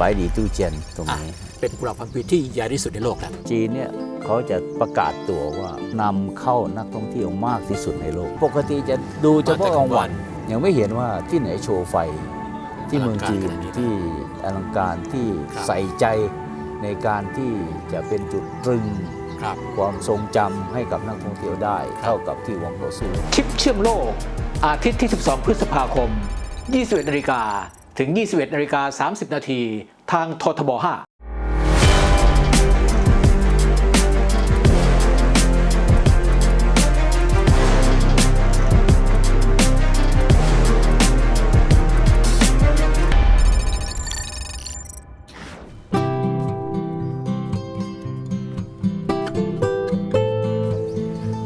ไปดีตู้เจียนตรงนี้ เป็นกุหลาบพันปีที่ใหญ่ที่สุดในโลกครับจีนเนี่ยเขาจะประกาศตัวว่านำเข้านักท่องเที่ยวมากที่สุดในโลก ปกติจะดูเฉพาะกลางวัน ยังไม่เห็นว่าที่ไหนโชว์ไฟ ที่เมืองจีนที่อลังการที่ใส่ใจในการที่จะเป็นจุดตรึงครับความทรงจำให้กับนักท่องเที่ยวได้ เท่ากับที่หวังโตซูชิปเชื่อมโลก อาทิตย์ที่ 12 พฤษภาคม 21นาฬิกา ถึง 21นาฬิกา30 นาที ทางททบ 5ท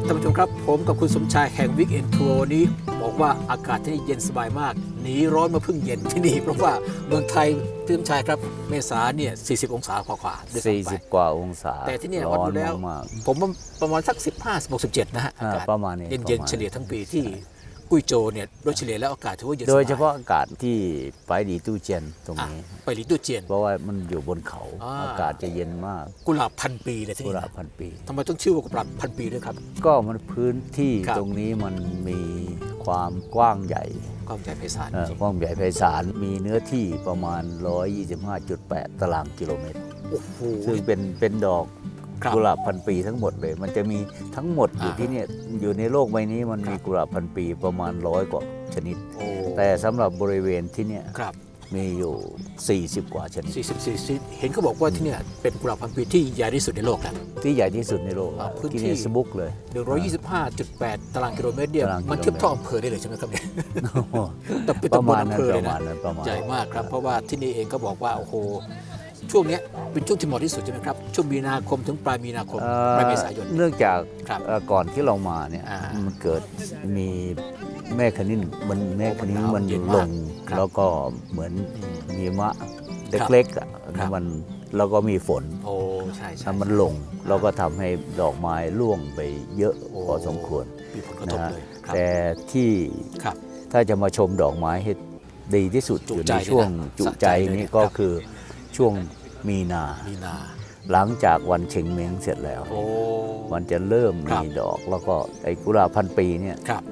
่านผู้ชมครับผมกับคุณสมชายแห่งวิกเอนทัวร์นี้ บอกว่าอากาศที่นี่เย็นสบายมาก หนีร้อนมาเพึ่งเย็นที่นี่ เพราะว่าเมืองไทยพี่สมชายครับเมษาเนี่ย40 องศากว่าๆด้วยซ้ำไป40กว่าองศาแต่ที่เนี่ยร้วัดอนดูแล้ว มากผมว่าประมาณสัก 15 16 17นะฮะอ่าอากาศประมาณนี้เย็นประเย็นมาณๆเฉลี่ยทั้งปีที่ กุ้ยโจวเนี่ยโดยเฉลี่ยแล้วอากาศถือว่าเย็นสโดบายยเฉพาะอากาศที่ไปดีตู้เจียนตรงอะนี้ ไปลิตู้เจียน เพราะว่ามันอยู่บนเขา อ่า อากาศจะเย็นมากกุหลาบพันปีเลยที่กุนี่หลาบนะพันปี ทำไมต้องชื่อว่ากุหลาบพันปีด้วยครับ ก็มันพื้นที่ครับ ตรงนี้มันมีความกว้างใหญ่กล้องใหญ่ไพศาลเอ่อจริงกว้างใหญ่ไพศาลมีเนื้อที่ประมาณ 125.8 ตารางกิโลเมตร โอ้โหซึ่งเป็นเป็นดอกครับ กุหลาบพันปีทั้งหมดเลย มันจะมีทั้งหมดอยู่อ่าที่เนี่ยอยู่ในโลกใบนี้มันมีครับกุหลาบพันปีประมาณร้อยกว่าชนิดโอ้แต่สำหรับบริเวณที่เนี่ยครับมีอยู่ 40 กว่าชนิด44ซิเห็นเขาบอกว่าที่เนี่ยเป็นกุหลาบพันปีที่ใหญ่ที่สุดในโลกครับที่ใหญ่ที่สุดในโลกอ่าพื้นที่ที่เนสบุ๊กเลย 125.8 ตารางกิโลเมตรเนี่ยตารางกิโลเมตรมันเทียบเท่าอำเภอได้เลยใช่ไหมครับเนี่ยแต่เป็นประตำบลมาณอำนั้เภนอปเลยระมานะณนั้นประมาณใหญ่มากครับเพราะว่าที่นี่เองก็บอกว่าโอ้โห ช่วงเนี้ยเป็นช่วงที่เหมาะที่สุดใช่ไหมครับ ช่วงมีนาคมถึงปลายมีนาคม เอ่อปลายเมษายน เนื่องจากครับเอ่อก่อนที่เรามาเนี่ยอ่ามันเกิดมีแม่คณินมันแม่คณินโอ้มันหนาวมันเย็นลมากง ครับแล้วก็เหมือนอืมมีมะครับเล็กๆอะครับ มันแล้วก็มีฝนโอ้ใช่ใช่ถ้ามันลงแล้วก็ทำให้ดอกไม้ร่วงไปเยอะโอ้พอสมควรมีผลกระทบนะฮะเลยครับแต่ที่ครับ ถ้าจะมาชมดอกไม้ให้ดีที่สุดจุอยู่ใจในช่วงเลยนะจุสะใจใจเลยนี้นะก็ครับคือ ช่วงมีนา มีนา หลังจากวันเชงเม้งเสร็จแล้ว โอ้ มันจะเริ่มครับ มีดอก แล้วก็ไอ้กุหลาบพันปีเนี่ยครับ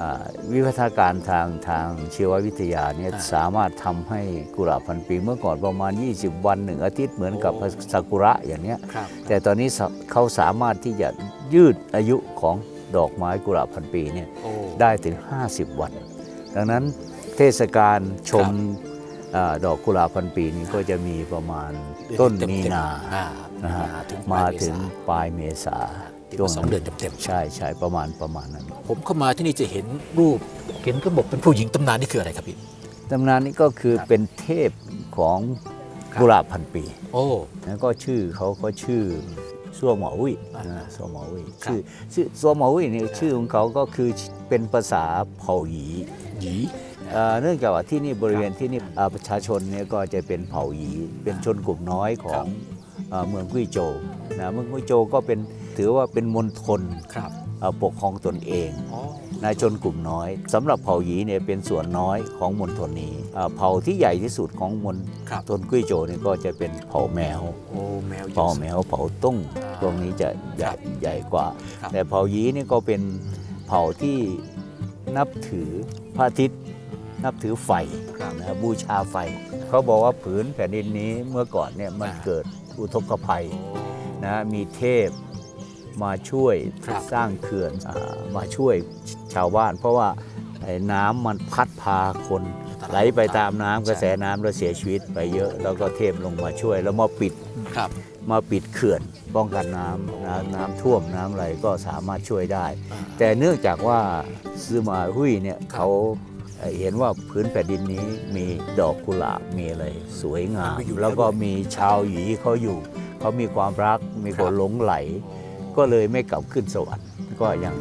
อ่าวิวัฒนาการทางทางชีววิทยาเนี่ยอ่า สามารถทำให้กุหลาบพันปี เมื่อก่อนประมาณ 20 วันหนึ่งอาทิตย์เหมือนกับโอ้ซากุระอย่างเนี้ย ครับแต่ตอนนี้สะเขาสามารถที่จะยืดอายุของดอกไม้กุหลาบพันปีเนี่ยโอ้ ได้ถึง 50 วัน ดังนั้นเทศกาลชมอา ดอกกุหลาบพันปีนี้ก็จะมีประมาณต้นมีนาอ่นะฮะถึงมาปลยเษถึงปลายเมษาที่ว่าสองเดือนเต็มๆใช่ใช่ประมาณประมาณนั้น ผมเข้ามาที่นี่จะเห็นรูปเห็นก็บอกเป็นผู้หญิงตำนานนี่คืออะไรครับพี่ตำนานนี้ก็คือครับเป็นเทพของครับกุหลาบพันปี โอ้แล้วก็ชื่อเขาก็ชื่อซัวหมอวิอ่านะซัวหมอวิครับชื่อชื่อซัวหมอวินี่ชื่อของเขาก็คือเป็นภาษาเผ่าหยีหยี เอ่อเนื่องจากว่าที่นี่บริเวณที่นี่เอ่อประชาชนเนี่ยก็จะเป็นเผ่าหยีเป็นชนกลุ่มน้อยของเอ่อเมืองกุ้ยโจวนะเมืองกุ้ยโจวก็เป็นถือว่าเป็นมณฑลครับเอ่อปกครองตนเองอ๋อนายชนกลุ่มน้อยสำหรับเผ่าหยีเนี่ยเป็นส่วนน้อยของมณฑลนี้เอ่อเผ่าที่ใหญ่ที่สุดของมณครับฑลกุ้ยโจวเนี่ยก็จะเป็นเผ่าแมวโอ้แมวเยอะเผ่าแมวเผ่าตุ้งอ่าตรงนี้จะใหญ่ครับใหญ่กว่าครับแต่เผ่าหยีนี่ก็เป็นเผ่าที่นับถือพระอาทิตย์ นับถือไฟครับนะบูชาไฟ เขาบอกว่าผืนแผ่นดินนี้เมื่อก่อนเนี่ยมันอ่าเกิดอุทกภัยโอ้นะมีเทพมาช่วยครับสร้างเขื่อนอ่ามาช่วยชาวบ้าน เพราะว่าไอ้น้ำมันพัดพาคนไหลไปตามน้ำกระแสน้ำแล้วเสียชีวิตไปเยอะ แล้วก็เทพลงมาช่วย แล้วมาปิดครับมาปิดเขื่อนป้องกันน้ำน้ำน้ำท่วมน้ำอะไรก็สามารถช่วยได้อ่าแต่เนื่องจากว่าซื้อมาหุยเนี่ยครับเขา เอ่อเห็นว่าพื้นแผ่นดินนี้มีดอกกุหลาบมีอะไรสวยงามมันมีอยู่แล้วก็แล้วด้วยมีชาวหยีเขาอยู่เขามีความรักมีคครับนหลงไหล ก็เลยไม่กลับขึ้นสวรรค์ก็ยัง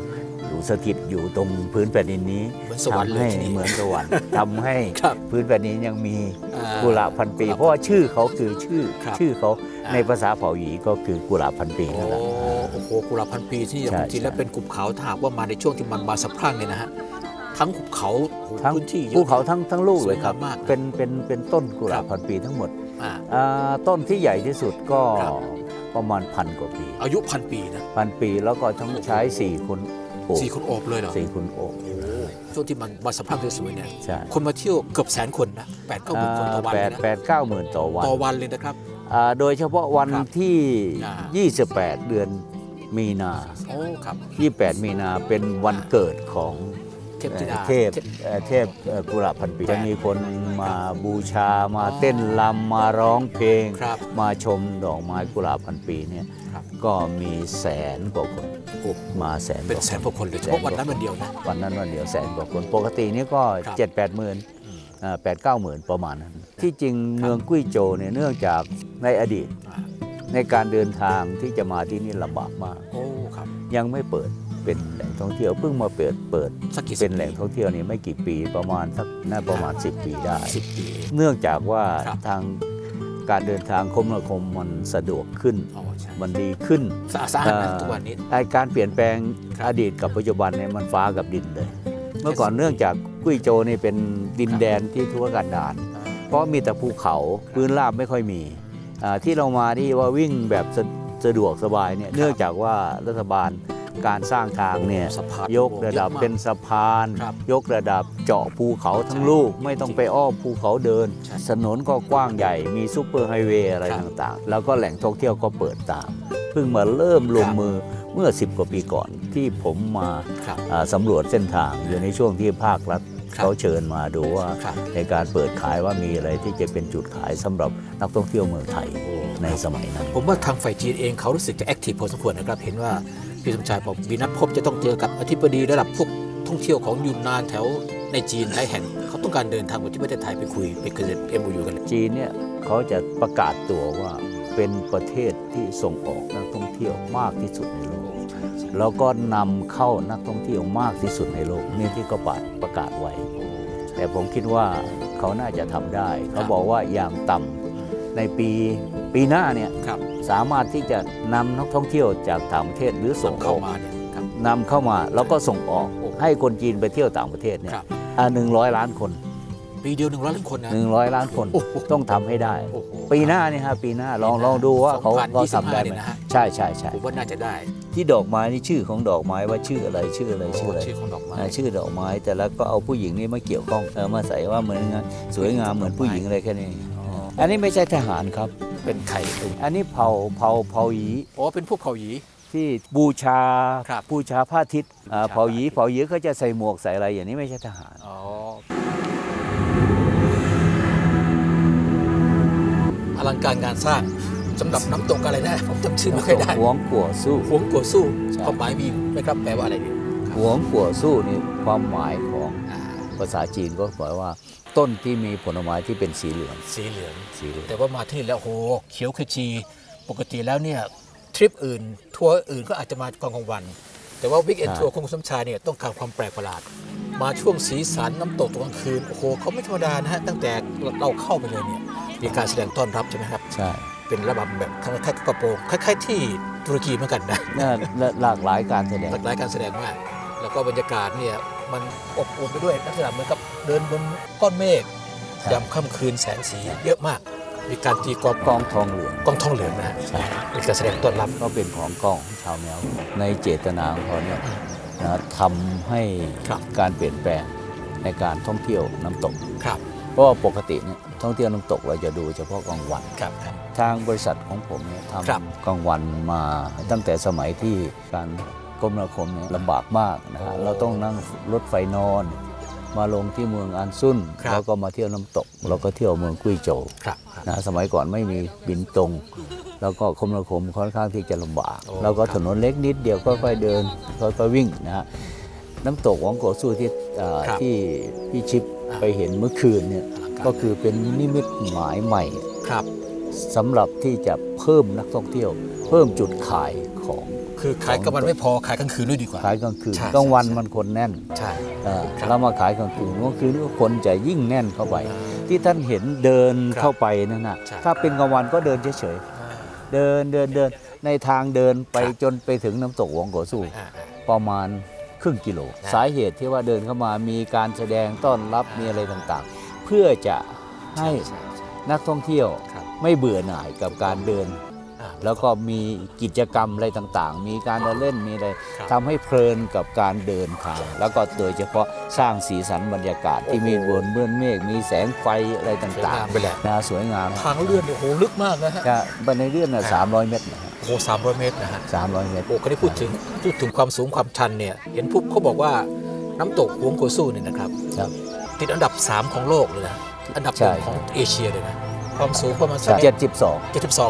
อยู่สถิตอยู่ตรงพื้นแผ่นดินนี้เหมือนสวรรค์เลยทำให้ที่นี่เหมือนสวรรค์ทำให้ครับพื้นแผ่นดินยังมีอ่ากุหลาบพันปีกุหลาบเพราะว่าชื่อเขาคือชื่อครับชื่อเขาอ่าในภาษาเผ่าหยีก็คือกุหลาบพันปีโอ้นั่นแหละโอ้โหกุหลาบพันปีที่นี่ใช่จริงๆแล้วใช่เป็นกลุ่มเขาถ้าหากว่ามาในช่วงที่มันบานสะพรั่งเนี่ยนะฮะ ทั้งหุบเขาโอ้โหทั้งพื้นที่ยอะภูเขาทั้งทั้งลูกเลยครับสวยงามมากนะเป็นเป็นเป็นต้นกุหลาบครับพันปีทั้งหมดอ่าอ่าต้นที่ใหญ่ที่สุดก็ครับประมาณพันกว่าปี อายุพันปีนะพันปีแล้วก็ต้องใช้สี่คนโอบสี่คนโอบเลยเหรอสี่คนโอบช่วงที่มันมาสภาพสวยๆเนี่ยใช่คนมาเที่ยวเกือบแสนคนนะแปดเก้าหมื่นคนต่อวันแปเลดยนะแปดเก้าหมื่นต่อวันต่อวันเลยนะครับอ่าโดยเฉพาะวันครับที่อ่า28 เดือนมีนาโอ้ครับ28 มีนาเป็นวันเกิดของเท พธิดา เทพเอ่อเทพเอ่อกุหลาบพันปีจะมีคนมาบูชามาเต้นรำมาร้องเพลง ครับมาชมดอกไม้กุหลาบพันปีเนี่ยครับ ก็มีแสนกว่าคนโอ้มาแสนเป็นกว่าแสนกว่าคนเลยเฉพาะวันนั้นวันเดียวนะ วันนั้นวันเดียวแสนกว่าคนปกตินี่ก็ครับ เจ็ดแปดหมื่น อืม แปดเก้าหมื่นประมาณนั้น ที่จริงเมืองกุ้ยโจวเนี่ยเนื่องจากในอดีตอ่า ในการเดินทางที่จะมาที่นี่ลำบากมาก โอ้ครับ ยังไม่เปิด เป็นแหล่งท่องเที่ยวเพิ่งมาเปิดเปิดสักกี่เป็นแหล่งท่องเที่ยวนี่ไม่กี่ปีประมาณสักน่าประมาณ 10 ปีได้สิบปี เนื่องจากว่าครับทางการเดินทางคมนาคมมันสะดวกขึ้น อ๋อใช่มันดีขึ้นสะอาดสะอาดนะเอ่อทุกวันนี้ ไอการเปลี่ยนแปลงครับ อดีตกับปัจจุบันเนี่ยมันฟ้ากับดินเลย เมื่อก่อนเนื่องจากกุ้ยโจวนี่เป็นดินแดนที่ทั่วกันดาร เพราะมีแต่ภูเขาพื้นราบไม่ค่อยมีอ่าที่เรามาที่ว่าวิ่งแบบสะสะดวกสบายเนี่ยเนื่องจากว่ารัฐบาล การสร้างทางเนี่ยสะพานยกระดับยอะมากเป็นสะพาน ครับยกระดับเจาะภูเขาทั้งใช่ลูก ไม่ต้องไปอ้อมภูเขาเดิน ใช่ ถนนก็กว้างใหญ่มีซูเปอร์ไฮเวย์อะไรครับต่างๆ แล้วก็แหล่งท่องเที่ยวก็เปิดตาม เพิ่งมาเริ่มลงครับมือเมื่อ 10 กว่าปีก่อนที่ผมมาครับ อ่าสำรวจเส้นทางอยู่ในช่วงที่ภาครัฐครับ เขาเชิญมาดูว่าครับ ในการเปิดขายว่ามีอะไรที่จะเป็นจุดขายสำหรับนักท่องเที่ยวเมืองไทยในสมัยนั้น ผมว่าทางฝ่ายจีนเองเขารู้สึกจะแอคทีฟพอสมควรนะครับ เห็นว่า พี่สมชายบอกมีนัดพบจะต้องเจอกับอธิบดีระดับพวกท่องเที่ยวของยูนนานแถวในจีนหลายแห่งเขาต้องการเดินทางมาที่ประเทศไทยไปคุยไปเกิดเอ็มยูกันจีนเนี่ยเขาจะประกาศตัวว่าเป็นประเทศที่ส่งออกนักท่องเที่ยวมากที่สุดในโลก แล้วก็นำเข้านักท่องเที่ยวมากที่สุดในโลกนี่ที่เขาประประกาศไว้ แต่ผมคิดว่าเขาน่าจะทำได้ เขาบอกว่าอย่างต่ำในปี ปีหน้าเนี่ยครับสามารถที่จะนำนักท่องเที่ยวจากต่างประเทศหรือส่งนำอเข้าอกมาเนี่ยครับ นำเข้ามาแล้วก็ส่งออกโอ้ให้คนจีนไปเที่ยวต่างประเทศเนี่ยครับ หนึ่งร้อยล้านคนปีเดียวหนึ่งร้อยล้านคนนะ หนึ่งร้อยล้านคนโอ้โห ต้องทำให้ได้ โอ้โห ปีหน้านี่ฮะปีหน้าลองลองดูว่าเขาเขาทำได้2025ไหมเนี่ยนะฮะ ใช่ใช่ใช่ผมว่าน่าจะได้ที่ดอกไม้นี่ชื่อของดอกไม้ว่าชื่ออะไรชื่ออะไรชื่ออะไรชื่อของดอกไม้อ่าชื่อดอกไม้แต่แล้วก็เอาผู้หญิงนี่มาเกี่ยวข้องเออมาใส่ว่าเหมือนงานสวยงามเหมือนผู้หญิงอะไรแค่นี้อันนี้ไม่ใช่ทหารครับ เป็นไข่เป็นอันนี้เผาเผาเผาหยีอ๋อเป็นพวกเผ่าหยี ที่บูชาครับบูชาพระอาทิตย์อ่าบูชาเผาหยีเผาหยีเขาจะใส่หมวกใส่อะไรอย่างนี้ไม่ใช่ทหาร อ๋ออลังการงานสร้างสำหรับน้ำตกอะไรนะ ผมจำชื่อไม่ค่อยได้หวงกัวสู้ หวงกัวสู้ใช่ ความหมายมีไหมครับแปลว่าอะไรเนี่ย หวงกัวสู้นี่ความหมายของอ่าภาษาจีนก็บอกว่า ต้นที่มีผลไม้ที่เป็นสีเหลืองสีเหลือง สีเหลือง แต่ว่ามาที่นี่แล้วโหเขียวขจีปกติแล้วเนี่ยทริปอื่น ทัวร์อื่นก็อาจจะมาตอนกลางวัน แต่ว่าวิกเอนทัวร์ของคุณสมชายเนี่ยต้องการความแปลกประหลาด มาช่วงสีสันน้ำตกตอนกลางคืนโอ้โหเขาไม่ธรรมดานะฮะตั้งแต่เราเข้าไปเลยเนี่ยมีการแสดงต้อนรับใช่ไหมครับ ใช่ เป็นระบำแบบคล้ายๆกับกระโปรงคล้ายๆที่ตุรกีเหมือนกันนะน่าหลากหลายการแสดงหลากหลายการแสดงมาก แล้วก็บรรยากาศเนี่ยมันอบอุ่นไปด้วยลักษณะเหมือนกับ เดินบนก้อนเมฆครับยามค่ำคืนแสงสีเยอะมาก มีการตีกลองกองทองเหลืองกองทองเหลืองนะฮะใช่เป็นการแสดงต้อนรับก็เป็นของกองของชาวแมวในเจตนาของเขาเนี่ยนะทำให้ครับการเปลี่ยนแปลงในการท่องเที่ยวน้ำตกครับเพราะว่าปกติเนี่ยท่องเที่ยวน้ำตกเราจะดูเฉพาะกลางวันครับครับทางบริษัทของผมเนี่ยทครับำกลางวันมาตั้งแต่สมัยที่การกรมนาคมเนี่ยลำบากมากนะฮะเราต้องนั่งรถไฟนอน มาลงที่เมืองอันซุนแล้วก็มาเที่ยวน้ำตก แล้วก็เที่ยวเมืองกุ้ยโจวครับครับนะสมัยก่อนไม่มีบินตรง แล้วก็คมนาคมค่อนข้างที่จะลำบากโอ้ แล้วก็ครับถนนเล็กนิดเดียวค่อยๆเดินค่อยๆวิ่งนะฮะน้ำตกหวังโกสู้ที่เอ่อครับที่พี่ชิปไปเห็นเมื่อคืนเนี่ยก็คือเป็นนิมิตหมายใหม่ ครับ สำหรับที่จะเพิ่มนักท่องเที่ยว เพิ่มจุดขายของ คือขายกลางวันไม่พอขายกลางคืนด้วยดีกว่า ขายกลางคืนใช่กลางวันใช่ มันคนแน่นใช่ เอ่อครับแล้วมาขายกลางคืนกลางคืนก็คนจะยิ่งแน่นเข้าไป ที่ท่านเห็นเดินครับเข้าไปนั่นน่ะใช่ ถ้าเป็นกลางวันก็เดินเฉยๆเดินเดินเดินในทางเดินไปครับจนไปถึงน้ำตกหวงโกสู้อ่าอ่า ประมาณครึ่งกิโลครับสาเหตุที่ว่าเดินเข้ามามีการแสดงต้อนรับมีอะไรต่างๆ เพื่อจะให้ใช่ใช่ นักท่องเที่ยวครับ ไม่เบื่อหน่ายกับการเดินอ่า แล้วก็มีกิจกรรมอะไรต่างๆ มีการเดินเล่นมีอะไรครับทำให้เพลินกับการเดินทาง แล้วก็โดยเฉพาะสร้างสีสันบรรยากาศที่มีบนเบื้องเมฆมีแสงไฟอะไรสวยต่างงามไปแหละๆนะสวยงามทางเลื่อนเนี่ยโอ้โหลึกมากนะฮะจะบันไดเลื่อนน่ะสามร้อยเมตรนะฮะโอ้โหสามร้อยเมตรนะฮะสามร้อยเมตรโอ้เขาได้พูดถึงพูดถึงความสูงความชันเนี่ยเห็นปุ๊บเขาบอกว่าน้ำตกหวงโกสู้เนี่ยนะครับครับ ติดอันดับ 3 ของโลกเลยนะ อันดับหใช่นึ่งของเอเชียเลยนะ ความสูงประมาณสักเจ็ดสิบสอง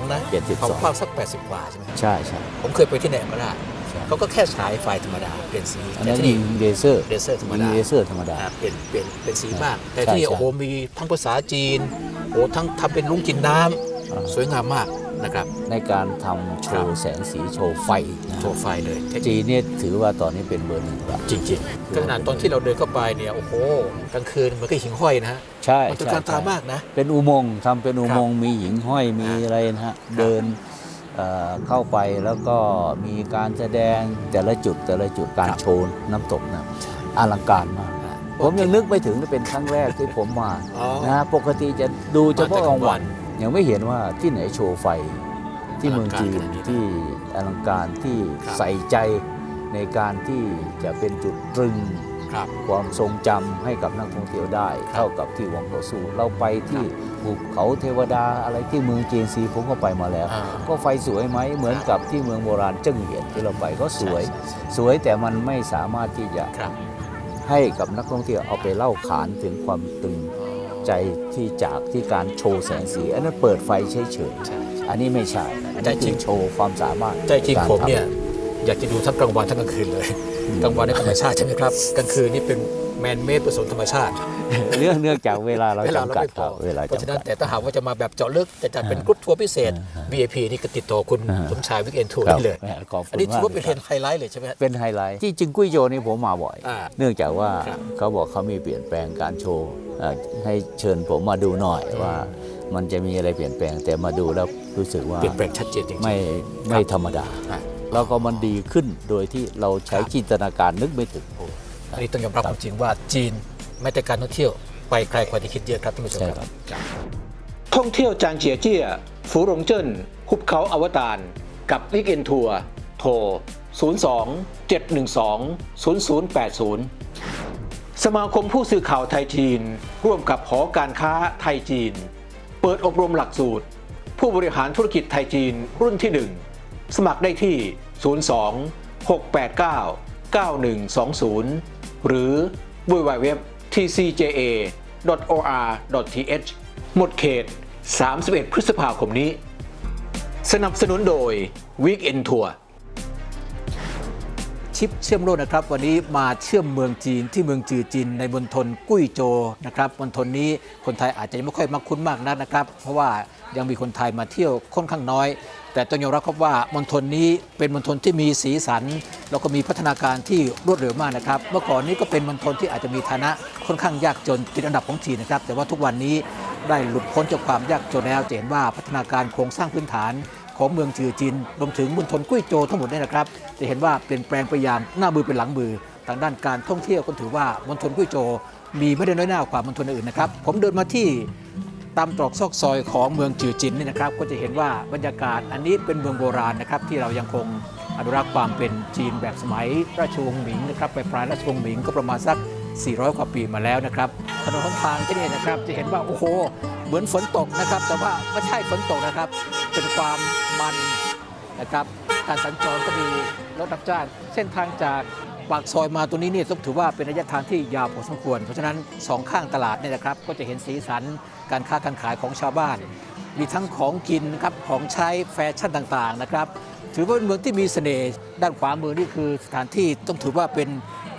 72นะ72ความกว้างสัก80กว่าใช่ไหมครับใช่ใช่ผมเคยไปที่ไหนก็ได้ใช่เขาก็แค่ฉายไฟธรรมดาเปลี่ยนสีอันแต่นั้นที่ยินี่งเลเซอร์เลเซอร์ธรรมยิงดาเลเซอร์ธรรมดาอ่าเปลี่ยนเปลี่ยนเป็นสีมากแต่ใช่ที่นี่ใช่โอ้โหมีทั้งภาษาจีนโอ้ทั้งทำเป็นลุงกินน้ำอ่าสวยงามมาก นะครับในการทำโชครัว์บแสงสีโชว์ไฟนะโชว์ไฟเลยเทคนิคจีนเนี่ยถือว่าตอนนี้เป็นเบอร์หนึ่งแล้วจริงๆขนาดตอนที่เราเดินเข้าไปเนี่ยโอ้โหกลางคืนมันก็หิ่งห้อยนะฮะใช่มันตระใช่การตาใช่มากนะ เป็นอุโมงค์ทำเป็นอุโมงค์มีหิ่งห้อยมีอ่าอะไรนะฮะเดินเอ่อเข้าไปแล้วก็มีการแสดงแต่ละจุดแต่ละจุดการโชว์น้ำตกนะอลังการมากผมยังนึกไม่ถึงเลยเป็นครั้งแรกที่ผมมาอ๋อนะฮะปกติจะดูเฉพาะกลางวัน มาแต่กลางวัยังไม่เห็นว่าที่ไหนโชว์ไฟที่เมืองจีนอลังการขนาดนี้นะที่อลังการที่ครับใส่ใจในการที่จะเป็นจุดตรึงครับความทรงจำให้กับนักท่องเที่ยวได้ครับเท่ากับที่วังโกซูเราไปที่ภูเขาเทวดาอะไรที่เมืองจีนซีผมก็ไปมาแล้วอ่าก็ไฟสวยไหมเหมือนกับที่เมืองโบราณเจิ้งเหยียนที่เราไปก็สวยใช่ใช่สวยแต่มันไม่สามารถที่จะครับให้กับนักท่องเที่ยวเอาไปเล่าขานถึงความตึง ใจที่จากที่การโชว์แสงสี อันนั้นเปิดไฟเฉยใช่ใช่ๆอันนี้ไม่ใช่อันใจนี้จริคืงอโชว์ความสามารถใจจริงกาผมเนี่ยทอยากจะดูทั้งกลางวันทั้งกลางคืนเลยกลางวันในธรรมชาติใช่ไหมครับกลางคืนนี่เป็นแมนเมดผสมธรรมชาติำ เรื่องเนื่องจากเวลาเราเวลาเราจำกัดไม่พคอรับเวลาเพราะฉะจำนั้นกัดแต่ถ้าหากว่าจะมาแบบเจาะลึกจะจัดเป็นกรุ๊ปทัวร์พิเศษ VIP นี่ก็ติดต่อคุณอ่าสมชายวิกเอนทัวร์ครับได้เลยขอบคุณอันนี้ถือว่ามากเป็นเลยครับ ไฮไลท์เลยใช่ไหมฮะ เป็นไฮไลท์ที่จิงกุ้ยโจวนี่ผมมาบ่อย อ่าเนื่องจากว่าครับเขาบอกเขามีเปลี่ยนแปลงการโชว์เอ่อให้เชิญผมมาดูหน่อยว่ามันจะมีอะไรเปลี่ยนแปลงแต่มาดูแล้วรู้สึกว่าเปลี่ยนแปลงชัดเจนจริงๆ ไม่ไม่ธรรมดา อะแล้วก็มันดีขึ้นโดยที่เราใช้ครับจินตนาการนึกไม่ถึง อันนี้ต้องยอมรับความจริงว่าจีน แม้แต่การท่องเที่ยวไปไกลกว่าที่คิดเยอะครับท่านผู้ชมใช่คครัรับบท่องเที่ยวจางเจียเจี้ยฝูหลงเจิ้นหุบเขาอวตารกับวิกเอนทัวร์โทร 02 712 0080 สมาคมผู้สื่อข่าวไทยจีน ร่วมกับหอการค้าไทยจีน เปิดอบรมหลักสูตร ผู้บริหารธุรกิจไทยจีนรุ่นที่ 1 สมัครได้ที่ 02 689 9120 หรือ www tcja or.th หมดเขต 31 พฤษภาคมนี้ สนับสนุนโดย Weekend Tour ชิปเชื่อมโลกนะครับ วันนี้มาเชื่อมเมืองจีนที่เมืองจือจินในมณฑลกุ้ยโจวนะครับมณฑลนี้คนไทยอาจจะยังไม่ค่อยมักคุ้นมากนักนะครับ เพราะว่ายังมีคนไทยมาเที่ยวค่อนข้างน้อย แต่ต้องยอมรับครับว่ามณฑลนี้เป็นมณฑลที่มีสีสัน แล้วก็มีพัฒนาการที่รวดเร็วมากนะครับ เมื่อก่อนนี้ก็เป็นมณฑลที่อาจจะมีฐานะค่อนข้างยากจนติดอันดับของจีนนะครับ แต่ว่าทุกวันนี้ได้หลุดพ้นจากความยากจนแล้วจะเห็นว่าพัฒนาการโครงสร้างพื้นฐานของเมืองจือจินรวมถึงมณฑลกุ้ยโจวทั้งหมดเนี่ยนะครับ จะเห็นว่าเปลี่ยนแปลงไปอย่างหน้ามือเป็นหลังมือ ทางด้านการท่องเที่ยวก็ถือว่ามณฑลกุ้ยโจวมีไม่ได้น้อยหน้ากว่ามณฑลอื่นนะครับ ผมเดินมาที่ ตามตรอกซอกซอยของเมืองจือจินนี่นะครับ ก็จะเห็นว่าบรรยากาศอันนี้เป็นเมืองโบราณนะครับ ที่เรายังคงอนุรักษ์ความเป็นจีนแบบสมัยราชวงศ์หมิงนะครับไปปลายราชวงศ์หมิงก็ประมาณสัก 400 กว่าปีมาแล้วนะครับถนนหนทางที่นี่นะครับจะเห็นว่าโอ้โหเหมือนฝนตกนะครับ แต่ว่าไม่ใช่ฝนตกนะครับ เป็นความมันนะครับการสัญจรก็มีรถรับจ้างเส้นทางจาก ปากซอยมาตรงนี้เนี่ยต้องถือว่าเป็นระยะทางที่ยาวพอสมควร เพราะฉะนั้นสองข้างตลาดเนี่ยนะครับก็จะเห็นสีสันการค้าการขายของชาวบ้าน มีทั้งของกินนะครับของใช้แฟชั่นต่างๆนะครับถือว่าเป็นเมืองที่มีเสน่ห์ด้านขวามือนี่คือสถานที่ต้องถือว่าเป็น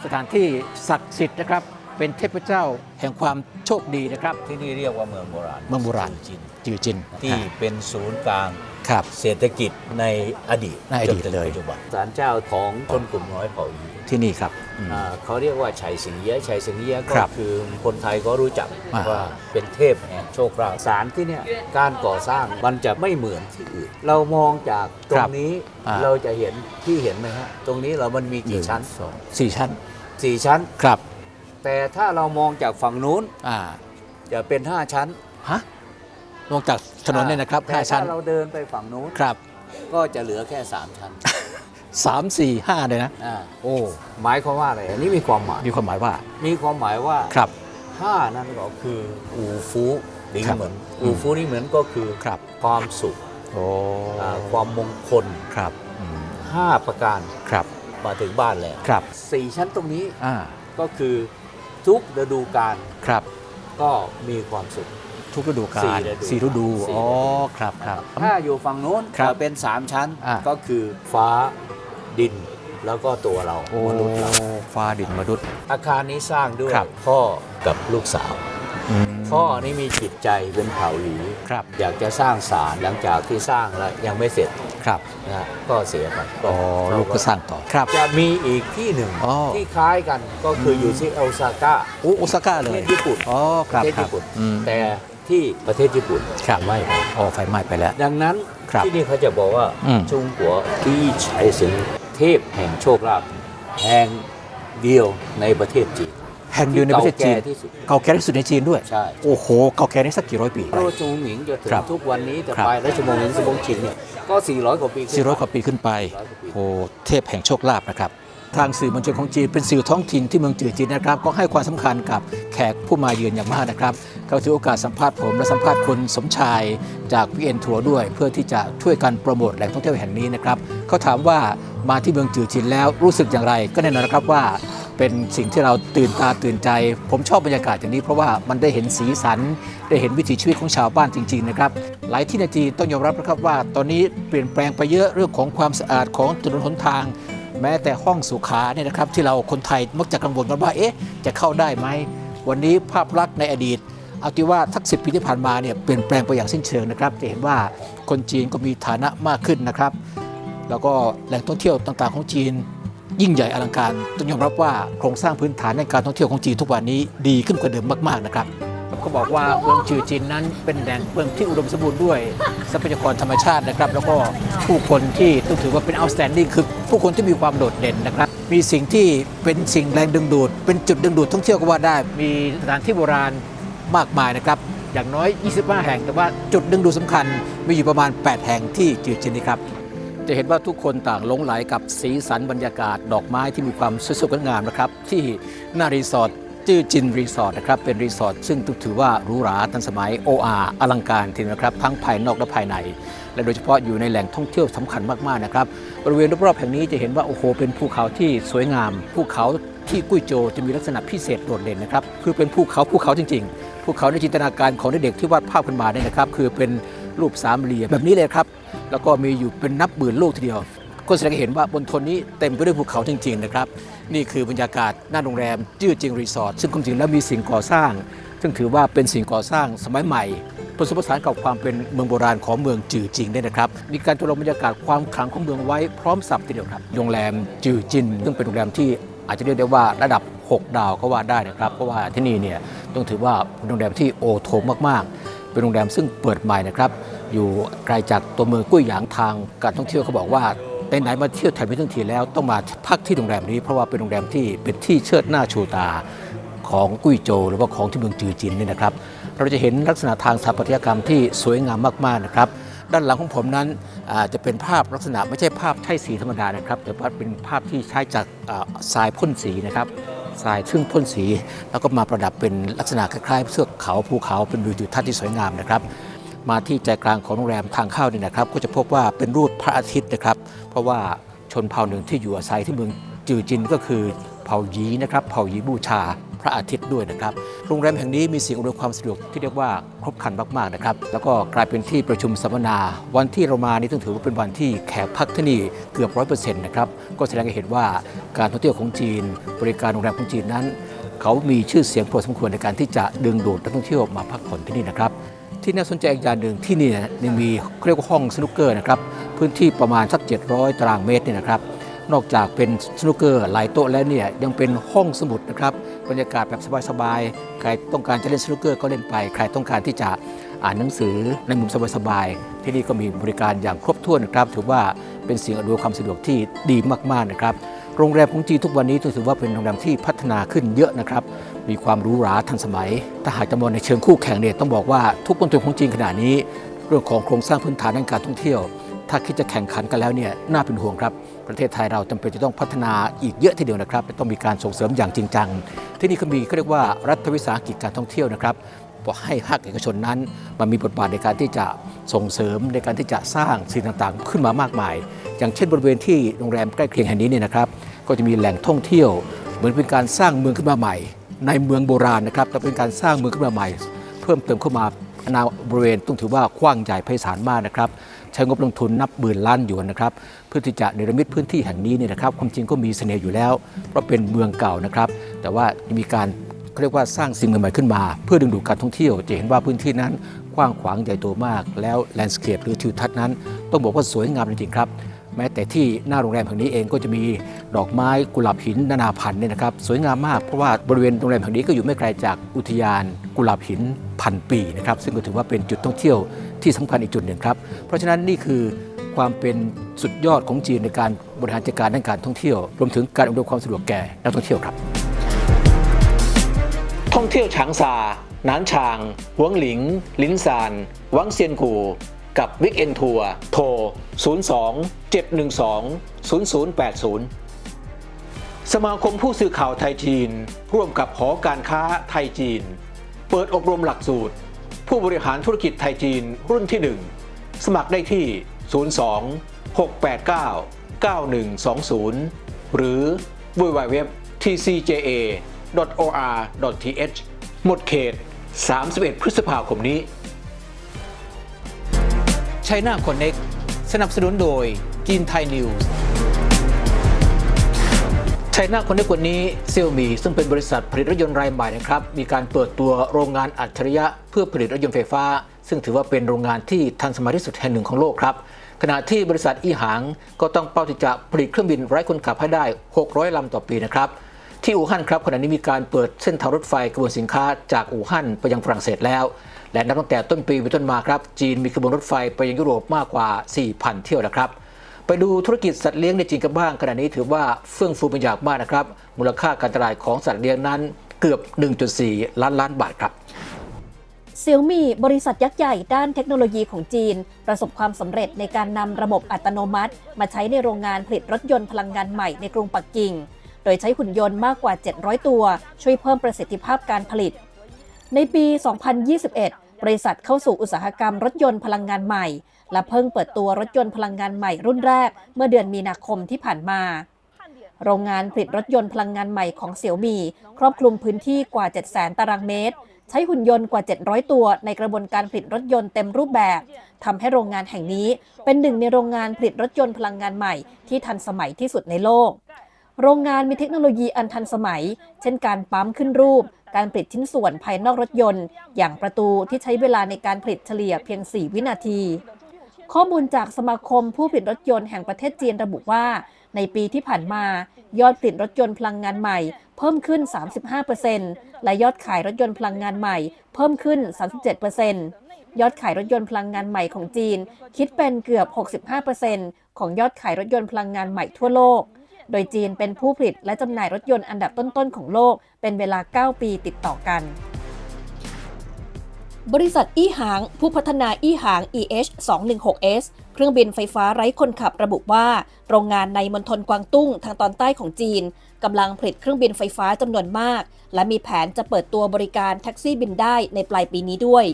สถานที่ศักดิ์สิทธิ์นะครับ เป็นเทพเจ้าแห่งความโชคดีนะครับ ที่นี่เรียกว่าเมืองโบราณเมืองโบราณจีนจือจินที่เป็นศูนย์กลาง ครับ เศรษฐกิจในอดีตในอดีตจนถึงเลย ปัจจุบันศาลเจ้าของชนกลุ่มน้อยเผ่าอีที่นี่ครับอืม อ่าเขาเรียกว่าชัยสิงเอี้ยะชัยสิงเอี้ยะก็ครับคือคนไทยก็รู้จักอ่า ว่าเป็นเทพแห่งโชคลาภศาลที่เนี่ยการก่อสร้างมันจะไม่เหมือนที่อื่น เรามองจากตรงนี้อ่า เราจะเห็นที่เห็นไหมฮะตรงนี้เรามันมีกี่ชั้นสองสี่ชั้นสี่ชั้น ครับแต่ถ้าเรามองจากฝั่งนู้นอ่าจะเป็นห้าชั้น ฮะ ลงจากถนนเนี่ยนะครับแต่ห้าชั้นถ้าเราเดินไปฝั่งนู้นครับก็จะเหลือแค่ 3 ชั้นสามสี่ห้าเลยนะอ่าโอ้หมายความว่าอะไรอันนี้มีความหมายมีความหมายว่า มีความหมายว่าครับห้านั่นก็คืออูฟูหรือครับเหมือนอืมอูฟูนี่เหมือนก็คือครับความสุขโอ้อ่าความมงคลครับอืม5ประการครับมาถึงบ้านแล้วครับสี่ชั้นตรงนี้อ่าก็คือทุกฤดูกาลครับ ก็มีความสุข ทุกฤดูกาสี่ลฤดูสี่ฤดูสี่ฤดูอ๋อครับครับ ถ้าอยู่ฝั่งนู้นครับจะเป็น 3 ชั้นอ่าก็คือฟ้าดินแล้วก็ตัวเราโอ้มนุษย์เราฟ้าดินมนุษย์ อาคารนี้สร้างด้วยครับ พ่อกับลูกสาว อืมพ่อนี่มีจิตใจเป็นเผ่าหลี ครับอยากจะสร้างศาลหลังจากที่สร้างแล้วยังไม่เสร็จครับนะฮะก็เสียไปอ๋อลูกก็สร้างต่อครับ จะมีอีกที่หนึ่งอ๋อ ที่คล้ายกันก็คืออยู่ที่โอซาก้าโอ้โอซาก้าปเลระเทยศญี่ปุ่น อ๋อคปรับระเทศครับญี่ปุ่น อืมแต่ ที่ประเทศญี่ปุ่นครับไม่ไปอ๋อไฟไหม้ไปแล้ว ดังนั้นครับที่นี่เขาจะบอกว่าอืมจุงกัวที่ใช้สิงเทพแห่งโชคลาภแห่งเดียวในประเทศจีนแห่งเดียวในประเทศจีนเก่าแก่ที่สุดเก่าแก่ที่สุดในจีนด้วย ใช่ โอ้โห เก่าแก่นี่สักกี่ร้อยปีโรจงหมิงจนถึงครับทุกวันนี้แต่ครับไปราชวงศ์หมิงสมงชิงเนี่ยก็ 400 กว่าปีขึ้นสี่ร้อยกว่าปีขึ้นไป400กว่าปีโอ้ เทพแห่งโชคลาภนะครับ ทางสื่อมวลชนของจีนเป็นสื่อท้องถิ่นที่เมืองจือจีนนะครับ ก็ให้ความสำคัญกับแขกผู้มาเยือนอย่างมากนะครับเขาถือโอกาสสัมภาษณ์ผมและสัมภาษณ์คุณสมชายจากพีเอ็นทัวร์ด้วย เพื่อที่จะช่วยกันโปรโมทแหล่งท่องเที่ยวแห่งนี้นะครับเขาถามว่ามาที่เมืองจือจีนแล้วรู้สึกอย่างไร ก็แน่นอนนะครับว่าเป็นสิ่งที่เราตื่นตาตื่นใจ ผมชอบบรรยากาศอย่างนี้เพราะว่ามันได้เห็นสีสัน ได้เห็นวิถีชีวิตของชาวบ้านจริง ๆ นะครับ หลายที่ในจีนต้องยอมรับนะครับว่า ตอนนี้เปลี่ยนแปลงไปเยอะเรื่องของความสะอาดของถนนหนทาง แม้แต่ห้องสุขาเนี่ยนะครับที่เราคนไทยมักจะกังวลกันว่าเอ๊ะจะเข้าได้ไหมวันนี้ภาพลักษณ์ในอดีตเอาที่ว่าทักสิปีที่ผ่านมาเนี่ยเปลี่ยนแปลงไปอย่างสิ้นเชิงนะครับจะเห็นว่าคนจีนก็มีฐานะมากขึ้นนะครับ แล้วก็แหล่งท่องเที่ยวต่างๆ ของจีน ยิ่งใหญ่อลังการต้องยอมรับว่าโครงสร้างพื้นฐานในการท่องเที่ยวของจีนทุกวันนี้ดีขึ้นกว่าเดิมมากๆนะครับ เขาบอกว่าเมืองจือจีนนั้นเป็นแหล่งเมืองที่อุดมสมบูรณ์ด้วยทรัพยากรธรรมชาตินะครับ แล้วก็ผู้คนที่ต้องถือว่าเป็น outstanding คือผู้คนที่มีความโดดเด่นนะครับ มีสิ่งที่เป็นสิ่งแรงดึงดูด เป็นจุดดึงดูดท่องเที่ยวก็ว่าได้ มีสถานที่โบราณมากมายนะครับ อย่างน้อย 25 แห่ง แต่ว่าจุดดึงดูดสำคัญมีอยู่ประมาณ 8 แห่งที่จือจีนนี้ครับจะเห็นว่าทุกคนต่างหลงไหลกับสีสันบรรยากาศ ดอกไม้ที่มีความสวยสดงดงามนะครับ ที่หน้ารีสอร์ท จื้อจินรีสอร์ทนะครับเป็นรีสอร์ทซึ่งถือว่าหรูหราทันสมัย OR อลังการทีเดียวนะครับทั้งภายนอกและภายใน และโดยเฉพาะอยู่ในแหล่งท่องเที่ยวสำคัญมากๆนะครับบริเวณรอบๆแห่งนี้จะเห็นว่าโอ้โหเป็นภูเขาที่สวยงามภูเขาที่กุ้ยโจวจะมีลักษณะพิเศษโดดเด่นนะครับคือเป็นภูเขาภูเขาจริงๆภูเขาในจินตนาการของเด็กที่วาดภาพขึ้นมาเนี่ยนะครับคือเป็นรูปสามเหลี่ยมแบบนี้เลยครับแล้วก็มีอยู่เป็นนับหมื่นลูกทีเดียว ก็แสดงให้เห็นว่าบนทนนี้เต็มไปด้วยภูเขาจริง ๆ นะครับ นี่คือบรรยากาศหน้าโรงแรม จื้อจิงรีสอร์ทซึ่งความจริงแล้วมีสิ่งก่อสร้าง ซึ่งถือว่าเป็นสิ่งก่อสร้างสมัยใหม่ผสมผสานกับความเป็นเมืองโบราณของเมืองจือจิงด้วยนะครับ มีการจำลองบรรยากาศความขลังของเมืองไว้พร้อมสับทีเดียวครับโรงแรมจือจิน ซึ่งเป็นโรงแรมที่อาจจะเรียกได้ว่าระดับ 6 ดาวก็ว่าได้นะครับ เพราะว่าที่นี่เนี่ยต้องถือว่าเป็นโรงแรมที่โอโถงมากๆ เป็นโรงแรมซึ่งเปิดใหม่นะครับ อยู่ไกลจากตัวเมืองกุ้ยหยางทางการท่องเที่ยวเขาบอกว่า ไปไหนมาเที่ยวแถบนี้ทั้งทีแล้วต้องมาพักที่โรงแรมนี้เพราะว่าเป็นโรงแรมที่เป็นที่เชิดหน้าชูตาของกุ้ยโจวหรือว่าของที่เมืองจือจินนี่นะครับ เราจะเห็นลักษณะทางสถาปัตยกรรมที่สวยงามมากๆนะครับ ด้านหลังของผมนั้นจะเป็นภาพลักษณะไม่ใช่ภาพไถ่สีธรรมดานะครับ แต่ว่าเป็นภาพที่ใช้จากทรายพ่นสีนะครับทรายซึ่งพ่นสีแล้วก็มาประดับเป็นลักษณะคล้ายๆเทือเขาภูเขาเป็นวิวทิวทัศน์ที่สวยงามนะครับ มาที่ใจกลางของโรงแรมทางเข้านี่นะครับ ก็จะพบว่าเป็นรูปพระอาทิตย์นะครับ เพราะว่าชนเผ่าหนึ่งที่อยู่อาศัยที่เมืองจือจินก็คือเผ่ายีนะครับเผ่ายีบูชาพระอาทิตย์ด้วยนะครับ โรงแรมแห่งนี้มีสิ่งอำนวยความสะดวกที่เรียกว่าครบครันมากๆนะครับ แล้วก็กลายเป็นที่ประชุมสัมมนา วันที่เรามานี่ต้องถือว่าเป็นวันที่แขกพักที่นี่เกือบร้อยเปอร์เซ็นต์นะครับ ก็แสดงให้เห็นว่าการท่องเที่ยวของจีน บริการโรงแรมของจีนนั้น เขามีชื่อเสียงพอสมควรในการที่จะดึงดูดนักท่องเที่ยวมาพักผ่อนที่นี่นะครับ ที่น่าสนใจอีกอย่างหนึ่งที่นี่เนี่ยยังมีเขาเรียกว่าห้องสนุกเกอร์นะครับพื้นที่ประมาณสัก 700 ตารางเมตรเนี่ยนะครับ นอกจากเป็นสนุกเกอร์หลายโต๊ะแล้วเนี่ยยังเป็นห้องสมุดนะครับบรรยากาศแบบสบายๆใครต้องการจะเล่นสนุกเกอร์ก็เล่นไป ใครต้องการที่จะอ่านหนังสือในมุมสบายๆที่นี่ก็มีบริการอย่างครบถ้วนนะครับถือว่าเป็นสิ่งอำนวยความสะดวกที่ดีมากๆนะครับโรงแรมของจีนทุกวันนี้ถือว่าเป็นโรงแรมที่พัฒนาขึ้นเยอะนะครับ มีความรู้หราทันสมัย ถ้าหากจะมองในเชิงคู่แข่งเนี่ยต้องบอกว่าทุกมณฑลของจีนขณะนี้ เรื่องของโครงสร้างพื้นฐานด้านการท่องเที่ยว ถ้าคิดจะแข่งขันกันแล้วเนี่ยน่าเป็นห่วงครับ ประเทศไทยเราจำเป็นจะต้องพัฒนาอีกเยอะทีเดียวนะครับ ต้องมีการส่งเสริมอย่างจริงจัง ที่นี่เขามีเขาเรียกว่ารัฐวิสาหกิจการท่องเที่ยวนะครับบอกให้ภาคเอกชนนั้นมามีบทบาทในการที่จะส่งเสริมในการที่จะสร้างสิ่งต่างๆ ขึ้นมามากมาย อย่างเช่นบริเวณที่โรงแรมใกล้เคียงแห่งนี้เนี่ยนะครับ ก็จะมีแหล่งท่องเที่ยว เหมือนเป็นการสร้างเมืองขึ้นมาใหม่ ในเมืองโบราณนะครับแต่เป็นการสร้างเมืองขึ้นมาใหม่ เพิ่มเติมเข้ามานาบริเวณต้องถือว่ากว้างใหญ่ไพศาลมากนะครับใช้งบลงทุนนับหมื่นล้านหยวนนะครับเพื่อที่จะเนรมิตพื้นที่แห่งนี้เนี่ยนะครับความจริงก็มีเสน่ห์อยู่แล้ว เพราะเป็นเมืองเก่านะครับ แต่ว่ามีการเขาเรียกว่าสร้างสิ่งใหม่ๆขึ้นมา เพื่อดึงดูดการท่องเที่ยวจะเห็นว่าพื้นที่นั้นกว้างขวางใหญ่โตมาก แล้วแลนด์สเคปหรือทิวทัศน์นั้น ต้องบอกว่าสวยงามจริงๆครับ แม้แต่ที่หน้าโรงแรมแห่งนี้เองก็จะมีดอกไม้กุหลาบหินนานาพันธุ์เนี่ยนะครับสวยงามมากเพราะว่าบริเวณโรงแรมแห่งนี้ก็อยู่ไม่ไกลจากอุทยานกุหลาบหินพันปีนะครับซึ่งก็ถือว่าเป็นจุดท่องเที่ยวที่สำคัญอีกจุดหนึ่งครับเพราะฉะนั้นนี่คือความเป็นสุดยอดของจีนในการบริหารจัดการด้านการท่องเที่ยว รวมถึงการอำนวยความสะดวกแก่นักท่องเที่ยวครับ ท่องเที่ยวฉางซาหนานชางหวงหลิง ลินซาน วังเซียนกู กับวิกเอนทัวร์โทร 02 712 0080 สมาคมผู้สื่อข่าวไทยจีน ร่วมกับหอการค้าไทยจีน เปิดอบรมหลักสูตร ผู้บริหารธุรกิจไทยจีนรุ่นที่ 1 สมัครได้ที่ 02 689 9120 หรือ www tcja or.th หมดเขต 31 พฤษภาคมนี้ China Connect สนับสนุนโดยจีนไทยนิวส์ China Connect วันนี้เซี่ยมีซึ่งเป็นบริษัทผลิตรถยนต์รายใหม่นะครับ มีการเปิดตัวโรงงานอัจฉริยะเพื่อผลิตรถยนต์ไฟฟ้า ซึ่งถือว่าเป็นโรงงานที่ทันสมัยที่สุดแห่งหนึ่งของโลกครับ ขณะที่บริษัทอีหางก็ต้องเป้าที่จะผลิตเครื่องบินไร้คนขับให้ได้ 600 ลำต่อปีนะครับที่อู่ฮั่นครับขณะนี้มีการเปิดเส้นทางรถไฟกระบวนสินค้าจากอู่ฮั่นไปยังฝรั่งเศสแล้ว และนับตั้งแต่ต้นปีเป็นต้นมาครับ จีนมีขบวนรถไฟไปยังยุโรปมากกว่า 4,000 เที่ยวนะครับ ไปดูธุรกิจสัตว์เลี้ยงในจีนกันบ้างขณะนี้ถือว่าเฟื่องฟูเป็นอย่างมากนะครับ มูลค่าการตลาดของสัตว์เลี้ยงนั้นเกือบ 1.4 ล้านล้านบาทครับเซี่ยมี่บริษัทยักษ์ใหญ่ด้านเทคโนโลยีของจีน ประสบความสำเร็จในการนำระบบอัตโนมัติ มาใช้ในโรงงานผลิตรถยนต์พลังงานใหม่ในกรุงปักกิ่ง โดยใช้หุ่นยนต์มากกว่า 700 ตัว ช่วยเพิ่มประสิทธิภาพการผลิต ในปี 2021 บริษัทเข้าสู่อุตสาหกรรมรถยนต์พลังงานใหม่ และเพิ่งเปิดตัวรถยนต์พลังงานใหม่รุ่นแรก เมื่อเดือนมีนาคมที่ผ่านมา โรงงานผลิตรถยนต์พลังงานใหม่ของเสี่ยวมี่ครอบคลุมพื้นที่กว่า 700,000 ตารางเมตร ใช้หุ่นยนต์กว่า 700 ตัวในกระบวนการผลิตรถยนต์เต็มรูปแบบทำให้โรงงานแห่งนี้เป็นหนึ่งในโรงงานผลิตรถยนต์พลังงานใหม่ที่ทันสมัยที่สุดในโลก โรงงานมีเทคโนโลยีอันทันสมัย เช่นการปั๊มขึ้นรูป การผลิตชิ้นส่วนภายนอกรถยนต์ อย่างประตูที่ใช้เวลาในการผลิตเฉลี่ยเพียง 4 วินาที ข้อมูลจากสมาคมผู้ผลิตรถยนต์แห่งประเทศจีนระบุว่า ในปีที่ผ่านมา ยอดผลิตรถยนต์พลังงานใหม่ เพิ่มขึ้น 35%และยอดขายรถยนต์พลังงานใหม่ เพิ่มขึ้น 37%ยอดขายรถยนต์พลังงานใหม่ของจีน คิดเป็นเกือบ 65%ของยอดขายรถยนต์พลังงานใหม่ทั่วโลก โดยจีนเป็นผู้ผลิตและจำหน่ายรถยนต์อันดับต้นๆของโลก เป็นเวลา 9 ปีติดต่อกัน บริษัทอี้หาง ผู้พัฒนาอี้หาง EH 216S เครื่องบินไฟฟ้าไร้คนขับระบุว่า โรงงานในมณฑลกวางตุ้งทางตอนใต้ของจีนกำลังผลิตเครื่องบินไฟฟ้าจำนวนมาก และมีแผนจะเปิดตัวบริการแท็กซี่บินได้ในปลายปีนี้ด้วย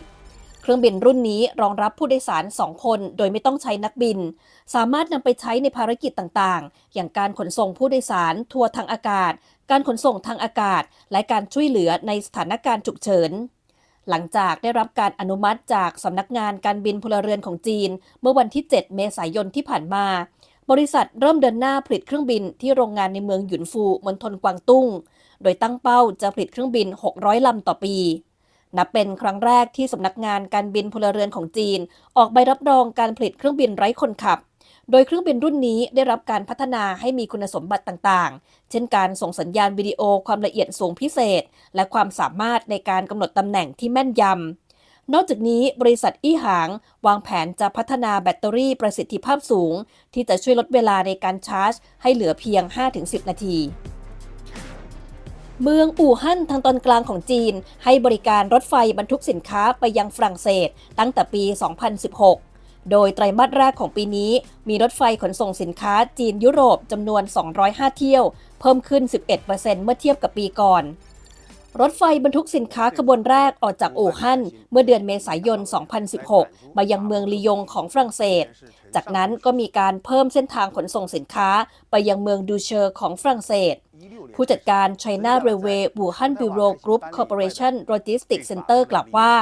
เครื่องบินรุ่นนี้รองรับผู้โดยสาร 2 คน โดยไม่ต้องใช้นักบิน สามารถนำไปใช้ในภารกิจต่างๆ อย่างการขนส่งผู้โดยสาร ทัวร์ทางอากาศ การขนส่งทางอากาศ และการช่วยเหลือในสถานการณ์ฉุกเฉิน หลังจากได้รับการอนุมัติจากสำนักงานการบินพลเรือนของจีน เมื่อวันที่ 7 เมษายนที่ผ่านมา บริษัทเริ่มเดินหน้าผลิตเครื่องบินที่โรงงานในเมืองหยุนฟูมณฑลกวางตุ้ง โดยตั้งเป้าจะผลิตเครื่องบิน 600 ลำต่อปี นับเป็นครั้งแรกที่สำนักงานการบินพลเรือนของจีน ออกใบรับรองการผลิตเครื่องบินไร้คนขับ โดยเครื่องบินรุ่นนี้ได้รับการพัฒนาให้มีคุณสมบัติต่างๆ เช่นการส่งสัญญาณวิดีโอความละเอียดสูงพิเศษ และความสามารถในการกำหนดตำแหน่งที่แม่นยำนอกจากนี้บริษัทอี้หาง วางแผนจะพัฒนาแบตเตอรี่ประสิทธิภาพสูง ที่จะช่วยลดเวลาในการชาร์จ ให้เหลือเพียง 5-10 นาที เมืองอู่ฮั่นทางตอนกลางของจีน ให้บริการรถไฟบรรทุกสินค้าไปยังฝรั่งเศส ตั้งแต่ปี 2016 โดยไตรมาสแรกของปีนี้ มีรถไฟขนส่งสินค้าจีนยุโรปจำนวน 205 เที่ยว เพิ่มขึ้น 11%เมื่อเทียบกับปีก่อน รถไฟบรรทุกสินค้าขบวนแรกออกจากอู่ฮั่นเมื่อเดือนเมษายน 2016 มายังเมืองลียงของฝรั่งเศส จากนั้นก็มีการเพิ่มเส้นทางขนส่งสินค้าไปยังเมืองดูเชอร์ของฝรั่งเศส ผู้จัดการ China Railway Wuhan Bureau Group Corporation Logistics Center กล่าวว่า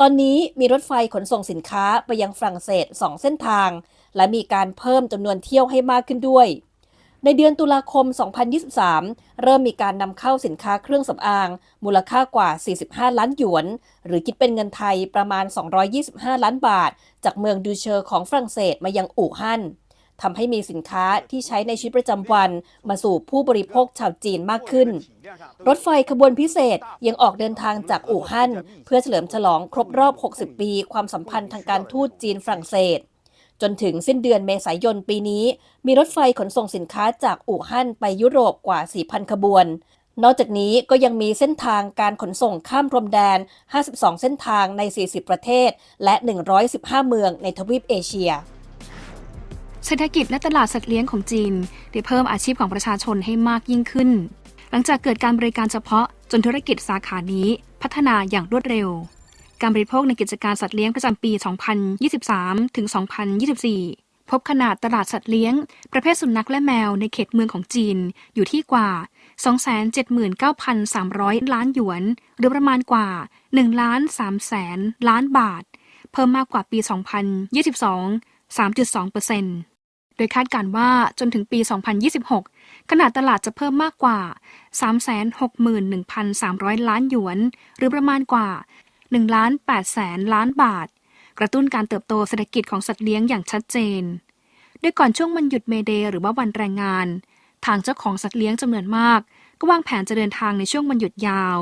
ตอนนี้มีรถไฟขนส่งสินค้าไปยังฝรั่งเศส 2 เส้นทาง และมีการเพิ่มจำนวนเที่ยวให้มากขึ้นด้วย ในเดือนตุลาคม 2023 เริ่มมีการนำเข้าสินค้าเครื่องสำอาง มูลค่ากว่า 45 ล้านหยวน หรือคิดเป็นเงินไทยประมาณ 225 ล้านบาท จากเมืองดูเชอร์ของฝรั่งเศสมายังอู่ฮั่นทำให้มีสินค้าที่ใช้ในชีวิตประจำวันมาสู่ผู้บริโภคชาวจีนมากขึ้น รถไฟขบวนพิเศษยังออกเดินทางจากอู่ฮั่นเพื่อเฉลิมฉลองครบรอบ 60 ปี ความสัมพันธ์ทางการทูตจีนฝรั่งเศส จนถึงสิ้นเดือนเมษายนปีนี้ มีรถไฟขนส่งสินค้าจากอู่ฮั่นไปยุโรปกว่า 4,000 ขบวน นอกจากนี้ก็ยังมีเส้นทางการขนส่งข้ามพรมแดน 52 เส้นทางใน 40 ประเทศ และ 115 เมืองในทวีปเอเชียเศรษฐกิจและตลาดสัตว์เลี้ยงของจีน ได้เพิ่มอาชีพของประชาชนให้มากยิ่งขึ้น หลังจากเกิดการบริการเฉพาะจนธุรกิจสาขานี้พัฒนาอย่างรวดเร็ว การบริโภคในกิจการสัตว์เลี้ยงประจำปี 2023 ถึง 2024 พบขนาดตลาดสัตว์เลี้ยง ประเภทสุนัขและแมวในเขตเมืองของจีนอยู่ที่กว่า 279,300 ล้านหยวน หรือประมาณกว่า 1 ล้าน3แสนล้านบาท เพิ่มมากกว่าปี 2022 3.2%โดยคาดการณ์ว่าจนถึงปี 2026 ขนาดตลาดจะเพิ่มมากกว่า 361,300 ล้านหยวน หรือประมาณกว่า 1ล้าน8แสนล้านบาท กระตุ้นการเติบโตเศรษฐกิจของสัตว์เลี้ยงอย่างชัดเจน โดยก่อนช่วงวันหยุดเมเดย์หรือว่าวันแรงงาน ทางเจ้าของสัตว์เลี้ยงจำนวนมาก ก็วางแผนจะเดินทางในช่วงวันหยุดยาว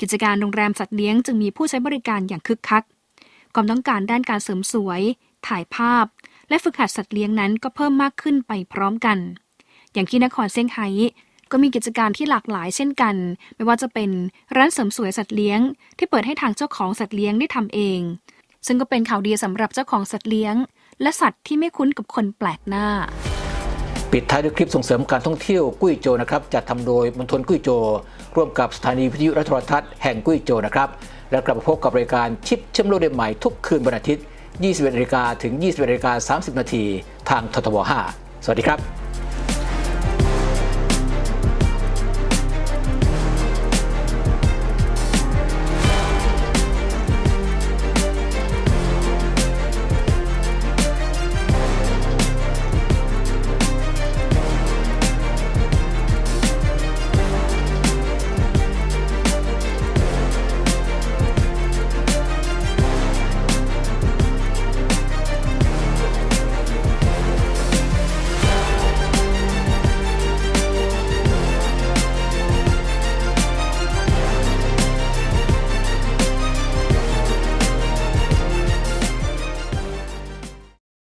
กิจการโรงแรมสัตว์เลี้ยงจึงมีผู้ใช้บริการอย่างคึกคักความต้องการด้านการเสริมสวย ถ่ายภาพ และฝึกหัดสัตว์เลี้ยงนั้นก็เพิ่มมากขึ้นไปพร้อมกัน อย่างที่นครเซี่ยงไฮ้ ก็มีกิจการที่หลากหลายเช่นกัน ไม่ว่าจะเป็นร้านเสริมสวยสัตว์เลี้ยง ที่เปิดให้ทางเจ้าของสัตว์เลี้ยงได้ทำเอง ซึ่งก็เป็นข่าวดีสำหรับเจ้าของสัตว์เลี้ยง และสัตว์ที่ไม่คุ้นกับคนแปลกหน้า ปิดท้ายด้วยคลิปส่งเสริมการท่องเที่ยวกุ้ยโจวนะครับจัดทำโดยมณฑลกุ้ยโจวร่วมกับสถานีวิทยุและโทรทัศน์แห่งกุ้ยโจวนะครับแล้วกลับมาพบกับรายการชิปเชื่อมโลกได้ใหม่ทุกคืนวันอาทิตย์ 21นาฬิกาถึง 21นาฬิกา30 นาทีทางททบ 5 สวัสดีครับ